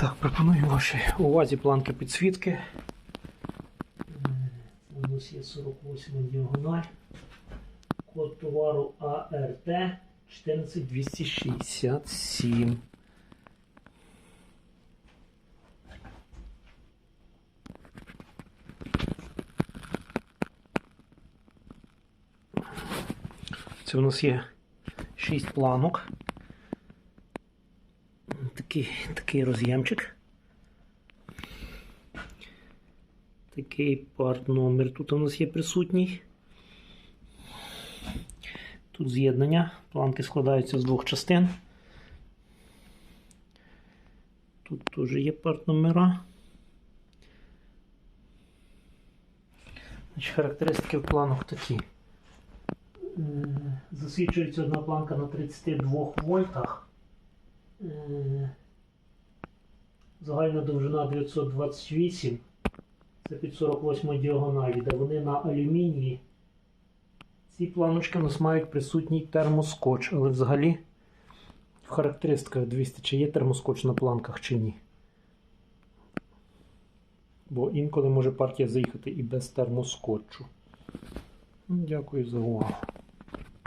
Так, пропоную вашій увазі планки підсвітки. У нас є 48 діагональ. Код товару АРТ 14267. Це у нас є 6 планок. Такий, такий роз'ємчик. Такий парт номер тут у нас є присутній. Тут з'єднання. Планки складаються з двох частин. Тут теж є парт номера. Значить, характеристики в планах такі. Е, Засвідчується одна планка на 32 вольтах. Загальна довжина 928. Це під 48 діагоналі, де вони на алюмінії. Ці планочки у нас мають присутній термоскотч, але взагалі в характеристиках 200 чи є термоскотч на планках чи ні. Бо інколи може партія заїхати і без термоскотчу. Дякую за увагу.